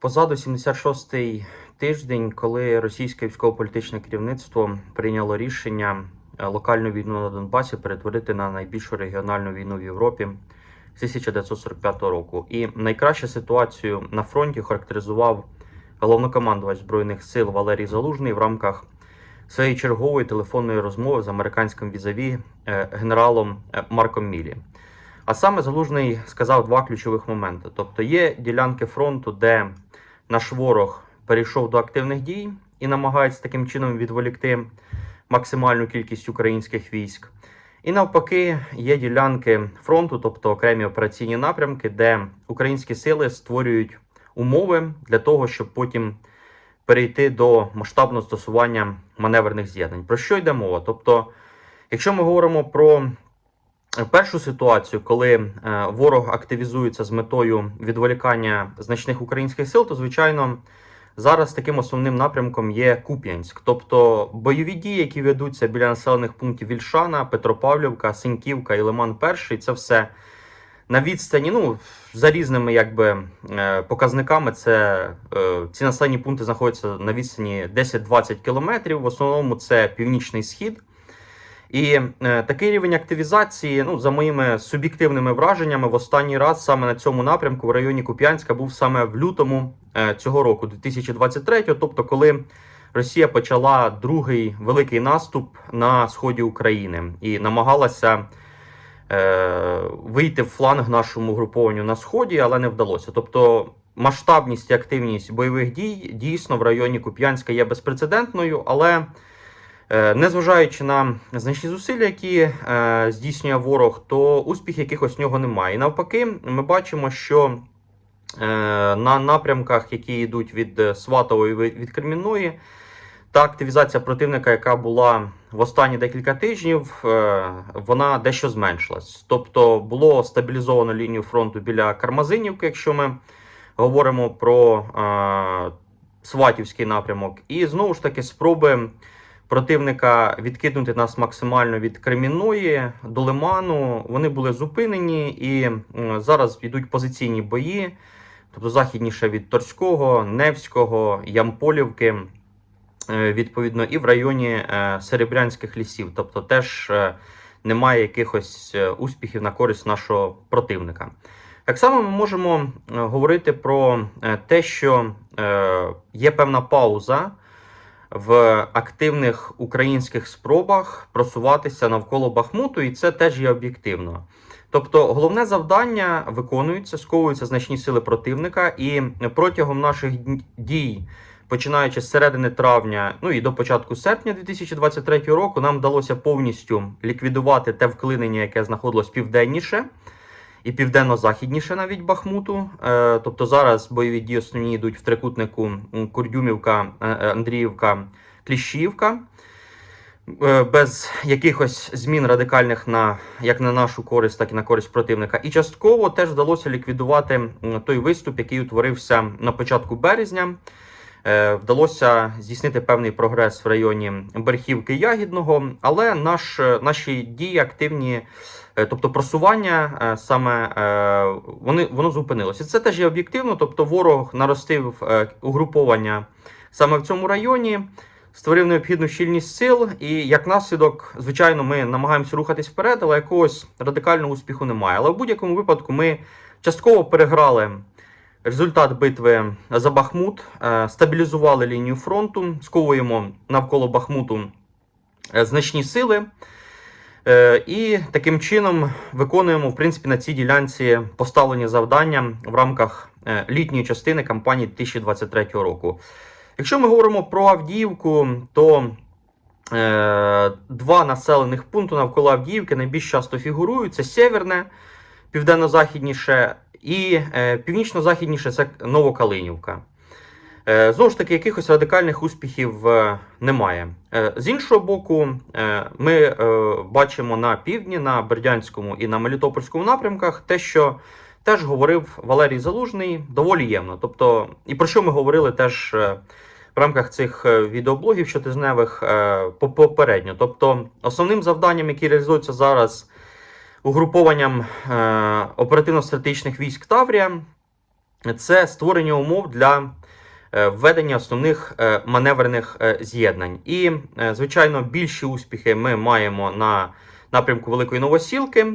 Позаду 76-й тиждень, коли російське військово-політичне керівництво прийняло рішення е, локальну війну на Донбасі перетворити на найбільшу регіональну війну в Європі з 1945 року. І найкращу ситуацію на фронті характеризував головнокомандувач збройних сил Валерій Залужний в рамках своєї чергової телефонної розмови з американським візаві е, генералом е, Марком Мілі. А саме Залужний сказав два ключових моменти: тобто є ділянки фронту, де наш ворог перейшов до активних дій і намагається таким чином відволікти максимальну кількість українських військ. І навпаки, є ділянки фронту, тобто окремі операційні напрямки, де українські сили створюють умови для того, щоб потім перейти до масштабного застосування маневрених з'єднань. Про що йде мова? Тобто, якщо ми говоримо про першу ситуацію, коли е, ворог активізується з метою відволікання значних українських сил, то звичайно зараз таким основним напрямком є Куп'янськ, тобто бойові дії, які ведуться біля населених пунктів Вільшана, Петропавлівка, Синьківка і Лиман Перший, це все. На відстані, ну за різними якби е, показниками, це е, ці населені пункти знаходяться на відстані 10-20 кілометрів. В основному це північний схід. І е, такий рівень активізації, ну за моїми суб'єктивними враженнями, в останній раз саме на цьому напрямку в районі Куп'янська був саме в лютому е, цього року, 2023, тобто коли Росія почала другий великий наступ на сході України і намагалася е, вийти в фланг нашому групованню на сході, але не вдалося. Тобто масштабність і активність бойових дій дійсно в районі Куп'янська є безпрецедентною, але Незважаючи на значні зусилля, які е, здійснює ворог, то успіх якихось в нього немає. І навпаки, ми бачимо, що е, на напрямках, які йдуть від Сватової від Кремінної, та активізація противника, яка була в останні декілька тижнів, е, вона дещо зменшилась. Тобто було стабілізовано лінію фронту біля Кармазинівки, якщо ми говоримо про е, Сватівський напрямок, і знову ж таки спроби противника відкинути нас максимально від Кремінної до Лиману. Вони були зупинені і зараз йдуть позиційні бої, тобто західніше від Торського, Невського, Ямполівки. е, Відповідно, і в районі е, Серебрянських лісів, тобто теж е, немає якихось успіхів на користь нашого противника. Так само ми можемо говорити про те, що є певна пауза в активних українських спробах просуватися навколо Бахмуту, і це теж є об'єктивно. Тобто, головне завдання виконується, сковуються значні сили противника, і протягом наших дій, починаючи з середини травня, ну і до початку серпня 2023 року, нам вдалося повністю ліквідувати те вклинення, яке знаходилось південніше і південно-західніше навіть Бахмуту. Е, тобто зараз бойові дії основні йдуть в трикутнику Курдюмівка, е, е, Андріївка, Кліщіївка. Е, Без якихось змін радикальних на як на нашу користь, так і на користь противника. І частково теж вдалося ліквідувати той виступ, який утворився на початку березня. Е, Вдалося здійснити певний прогрес в районі Берхівки Ягідного, але наш, наші дії активні, е, тобто просування е, саме е, вони, воно зупинилося. Це теж є об'єктивно, тобто ворог наростив е, угруповання саме в цьому районі, створив необхідну щільність сил, і як наслідок, звичайно, ми намагаємося рухатись вперед, але якогось радикального успіху немає. Але в будь-якому випадку ми частково переграли. Результат битви за Бахмут е, стабілізували лінію фронту, сковуємо навколо Бахмуту е, значні сили. Е, І таким чином виконуємо в принципі на цій ділянці поставлені завдання в рамках літньої частини кампанії 2023 року. Якщо ми говоримо про Авдіївку, то е, два населених пункти навколо Авдіївки найбільш часто фігурують: це Сєверне, південно-західніше, і е, північно-західніше це Новокалинівка. Е, Знову ж таки, якихось радикальних успіхів е, немає. З іншого боку, ми бачимо на півдні, на Бердянському і на Мелітопольському напрямках те, що теж говорив Валерій Залужний, доволі ємно. Тобто, і про що ми говорили теж в рамках цих відеоблогів щотижневих попередньо. Тобто, основним завданням, яке реалізується зараз угрупованням е, оперативно-стратегічних військ Таврія, це створення умов для е, введення основних е, маневрених з'єднань. І, звичайно, більші успіхи ми маємо на напрямку Великої Новосілки.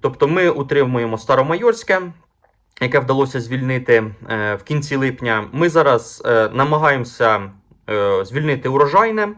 Тобто ми утримуємо Старомайорське, яке вдалося звільнити в кінці липня. Ми зараз намагаємося звільнити урожайне.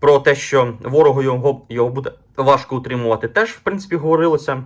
Про те, що ворогу його, його буде важко утримувати, теж в принципі говорилося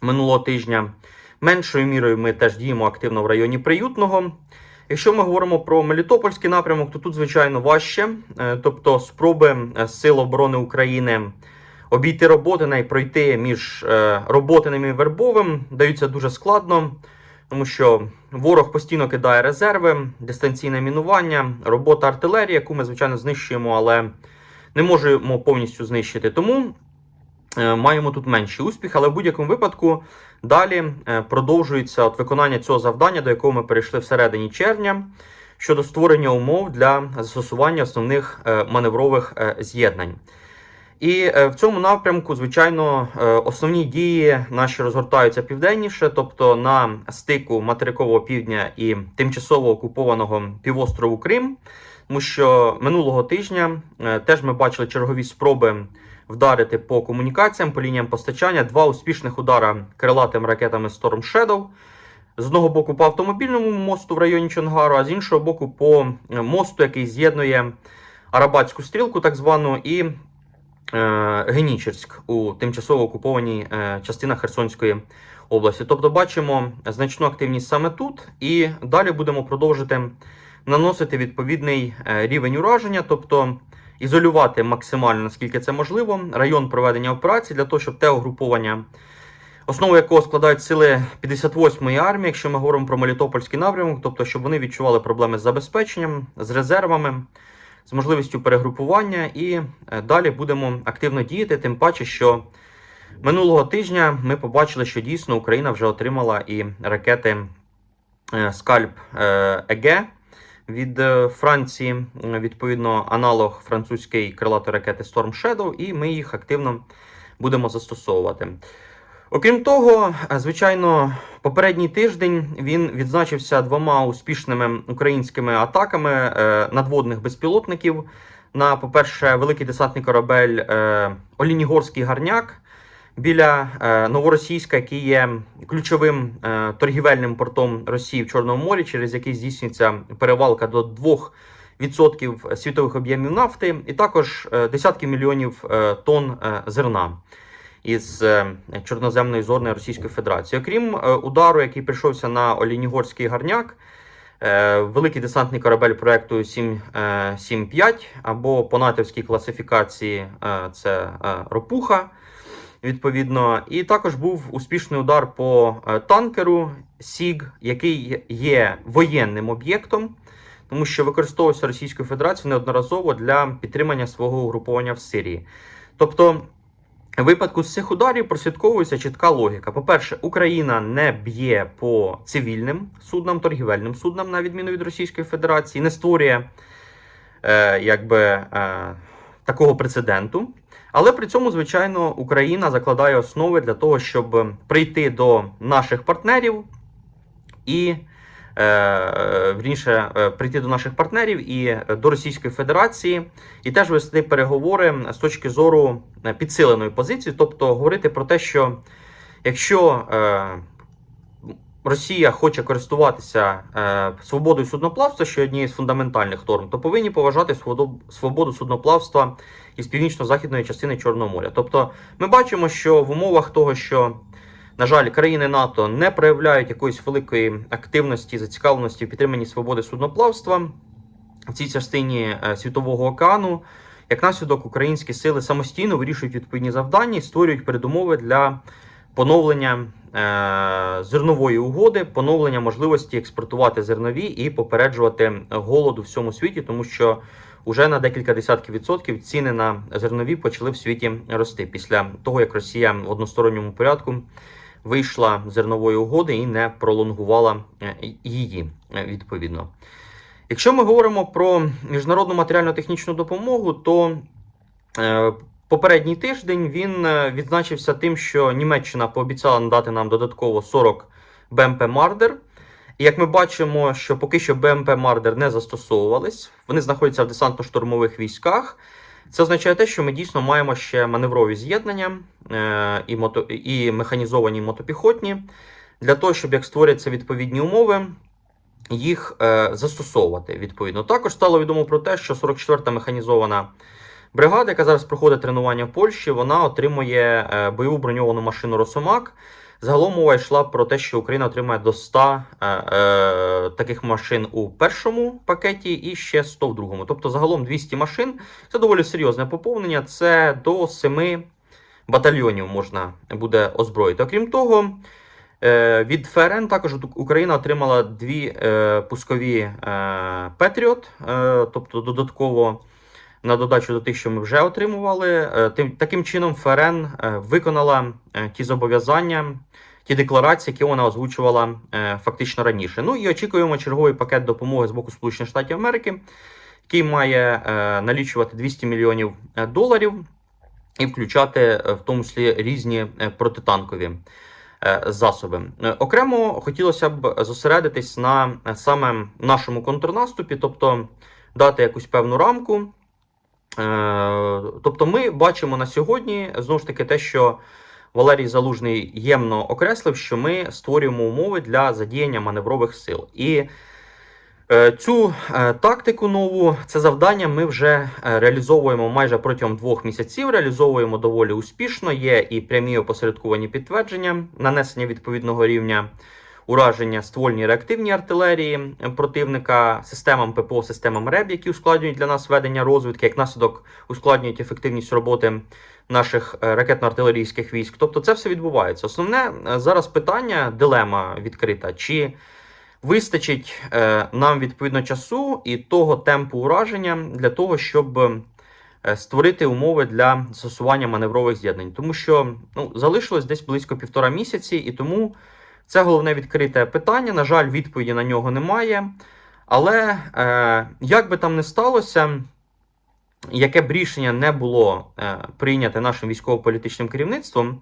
минулого тижня. Меншою мірою ми теж діємо активно в районі Приютного. Якщо ми говоримо про Мелітопольський напрямок, то тут, звичайно, важче. Е, Тобто, спроби е, Сил оборони України обійти роботи і пройти між е, Роботиним і Вербовим даються дуже складно, тому що ворог постійно кидає резерви, дистанційне мінування, робота артилерії, яку ми, звичайно, знищуємо, але не можемо повністю знищити. Тому е, маємо тут менший успіх, але в будь-якому випадку далі е, продовжується от виконання цього завдання, до якого ми перейшли всередині червня, щодо створення умов для застосування основних е, маневрових з'єднань. І в цьому напрямку, звичайно, основні дії наші розгортаються південніше, тобто на стику материкового півдня і тимчасово окупованого півострову Крим. Тому що минулого тижня е, теж ми бачили чергові спроби вдарити по комунікаціям, по лініям постачання. Два успішних удара крилатими ракетами Storm Shadow. З одного боку по автомобільному мосту в районі Чонгару, а з іншого боку по е, мосту, який з'єднує Арабатську стрілку, так звану, і е, Генічерськ у тимчасово окупованій частинах Херсонської області. Тобто бачимо значну активність саме тут, і далі будемо продовжити наносити відповідний е, рівень ураження, тобто ізолювати максимально наскільки це можливо район проведення операцій для того, щоб те угруповання, основу якого складають сили 58-ї армії, якщо ми говоримо про Мелітопольський напрямок, тобто щоб вони відчували проблеми з забезпеченням, з резервами. З можливістю перегрупування, і е, далі будемо активно діяти. Тим паче, що минулого тижня ми побачили, що дійсно Україна вже отримала і ракети е, Скальп е, ЕГ від е, Франції, відповідно, аналог французької крилатої ракети Storm Shadow, і ми їх активно будемо застосовувати. Окрім того, е, звичайно, попередній тиждень він відзначився двома успішними українськими атаками е, надводних безпілотників. На, по-перше, великий десантний корабель Олінігорський гарняк біля е, Новоросійська, який є ключовим е, торгівельним портом Росії в Чорному морі, через який здійснюється перевалка до 2% світових об'ємів нафти, і також е, десятки мільйонів тонн зерна із чорноземної зони Російської Федерації. Окрім удару, який прийшовся на Олінігорський гарняк, великий десантний корабель проекту 775 або по натівській класифікації це Ропуха. Відповідно, і також був успішний удар по е, танкеру Сіг, який є воєнним об'єктом, тому що використовувався Російською Федерацією неодноразово для підтримання свого угруповання в Сирії. Тобто, в випадку з цих ударів прослідковується чітка логіка. По-перше, Україна не б'є по цивільним суднам, торгівельним суднам, на відміну від Російської Федерації, не створює е, якби, е, такого прецеденту. Але при цьому, звичайно, Україна закладає основи для того, щоб прийти до наших партнерів і е, вірніше, е, прийти до наших партнерів і до Російської Федерації, і теж вести переговори з точки зору е, підсиленої позиції, тобто говорити про те, що якщо е, Росія хоче користуватися е, свободою судноплавства, що є однією з фундаментальних норм, то повинні поважати свободу, свободу судноплавства із північно-західної частини Чорного моря. Тобто, ми бачимо, що в умовах того, що на жаль, країни НАТО не проявляють якоїсь великої активності, зацікавленості в підтриманні свободи судноплавства в цій частині е, світового океану. Як наслідок, українські сили самостійно вирішують відповідні завдання і створюють передумови для поновлення е, зернової угоди, поновлення можливості експортувати зернові і попереджувати голод у всьому світі, тому що уже на декілька десятків відсотків ціни на зернові почали в світі рости після того, як Росія в односторонньому порядку вийшла зернової угоди і не пролонгувала е, її е, відповідно. Якщо ми говоримо про міжнародну матеріально-технічну допомогу, то попередній тиждень він е, відзначився тим, що Німеччина пообіцяла надати нам додатково 40 БМП Мардер. І як ми бачимо, що поки що БМП Мардер не застосовувались, вони знаходяться в десантно-штурмових військах. Це означає те, що ми дійсно маємо ще маневрові з'єднання е, і, мото, і механізовані мотопіхотні для того, щоб як створяться відповідні умови, їх е, застосовувати відповідно. Також стало відомо про те, що 44-та механізована бригада, яка зараз проходить тренування в Польщі, вона отримує е, бойову броньовану машину Росомак. Загалом мова йшла про те, що Україна отримає до 100 е, е, таких машин у першому пакеті і ще 100 в другому. Тобто загалом 200 машин. Це доволі серйозне поповнення. Це до 7 батальйонів можна буде озброїти. Окрім того, е, від ФРН також Україна отримала дві е, пускові е, Петріот, е, тобто додатково на додачу до тих, що ми вже отримували. Е, Тим таким чином, ФРН е, виконала е, ті зобов'язання, ті декларації, які вона озвучувала фактично раніше. Ну і очікуємо черговий пакет допомоги з боку Сполучених Штатів Америки, який має налічувати 200 мільйонів доларів і включати в тому числі різні протитанкові. Засоби окремо хотілося б зосередитись на саме нашому контрнаступі, тобто дати якусь певну рамку. Е, Тобто, ми бачимо на сьогодні знову ж таки те, що Валерій Залужний ємно окреслив, що ми створюємо умови для задіяння маневрових сил. І е, цю е, тактику нову, це завдання ми вже реалізовуємо майже протягом двох місяців. Реалізовуємо доволі успішно. Є і прямі опосередковані підтвердження нанесення відповідного рівня ураження ствольній реактивній артилерії противника, системам ППО, системам РЕБ, які ускладнюють для нас ведення розвідки, як наслідок ускладнюють ефективність роботи наших е, ракетно-артилерійських військ. Тобто, це все відбувається. Основне е, зараз питання, дилема відкрита: чи вистачить е, нам відповідно часу і того темпу ураження для того, щоб створити умови для застосування маневрових з'єднань, тому що ну залишилось десь близько півтора місяці, і тому. Це головне відкрите питання. На жаль, відповіді на нього немає. Але е, як би там не сталося, яке б рішення не було е, прийняте нашим військово-політичним керівництвом,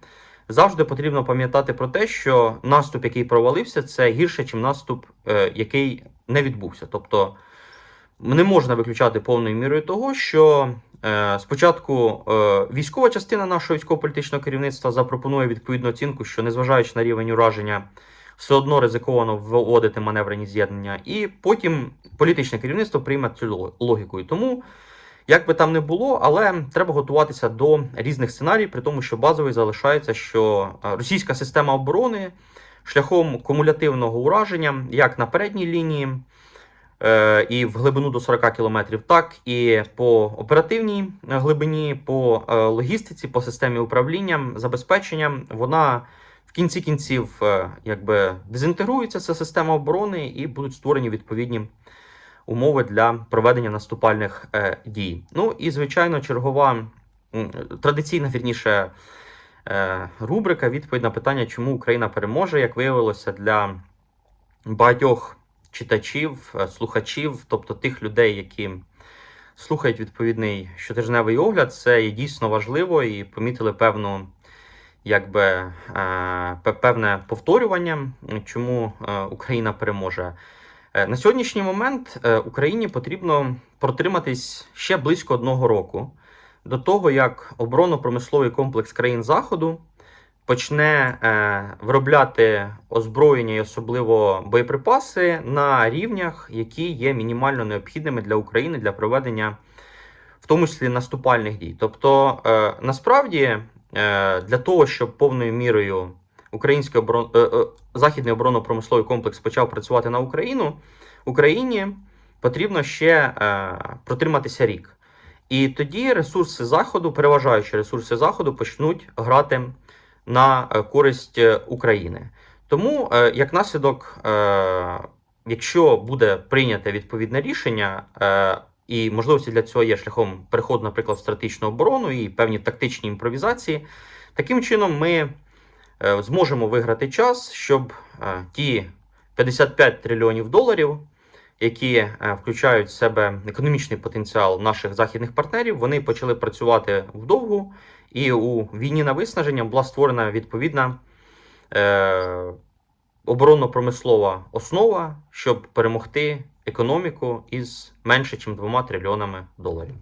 завжди потрібно пам'ятати про те, що наступ, який провалився, це гірше, ніж наступ, е, який не відбувся. Тобто не можна виключати повною мірою того, що е, спочатку е, військова частина нашого військово-політичного керівництва запропонує відповідну оцінку, що незважаючи на рівень ураження, все одно ризиковано вводити маневрені з'єднання, і потім політичне керівництво прийме цю логіку. І тому, як би там не було, але треба готуватися до різних сценаріїв, при тому, що базовий залишається, що е, російська система оборони шляхом кумулятивного ураження, як на передній лінії. Е, і в глибину до 40 кілометрів, так і по оперативній глибині, по е, логістиці, по системі управління, забезпечення, вона в кінці кінців е, якби дезінтегрується ця система оборони і будуть створені відповідні умови для проведення наступальних дій. Ну і звичайно, чергова традиційна вірніше рубрика відповідь на питання, чому Україна переможе, як виявилося для багатьох читачів, е, слухачів, тобто тих людей, які слухають відповідний щотижневий огляд, це є дійсно важливо і помітили певну, якби е, певне повторювання, чому е, Україна переможе. На сьогоднішній момент Україні потрібно протриматись ще близько одного року до того, як оборонно-промисловий комплекс країн Заходу почне е, виробляти озброєння і особливо боєприпаси на рівнях, які є мінімально необхідними для України для проведення, в тому числі наступальних дій. Тобто, е, насправді, е, для того, щоб повною мірою український оборон... е, е, західний оборонно-промисловий комплекс почав працювати на Україну, Україні потрібно ще е, протриматися рік. І тоді ресурси заходу, переважаючі ресурси заходу, почнуть грати на е, користь е, України. Тому, е, як наслідок, якщо буде прийняте відповідне рішення, і можливості для цього є шляхом переходу, наприклад, в стратегічну оборону і певні тактичні імпровізації, таким чином ми зможемо виграти час, щоб ті 55 трильйонів доларів. Які включають в себе економічний потенціал наших західних партнерів, вони почали працювати вдовгу і у війні на виснаження була створена відповідна е, оборонно-промислова основа, щоб перемогти економіку із менше, ніж 2 трильйонами доларів.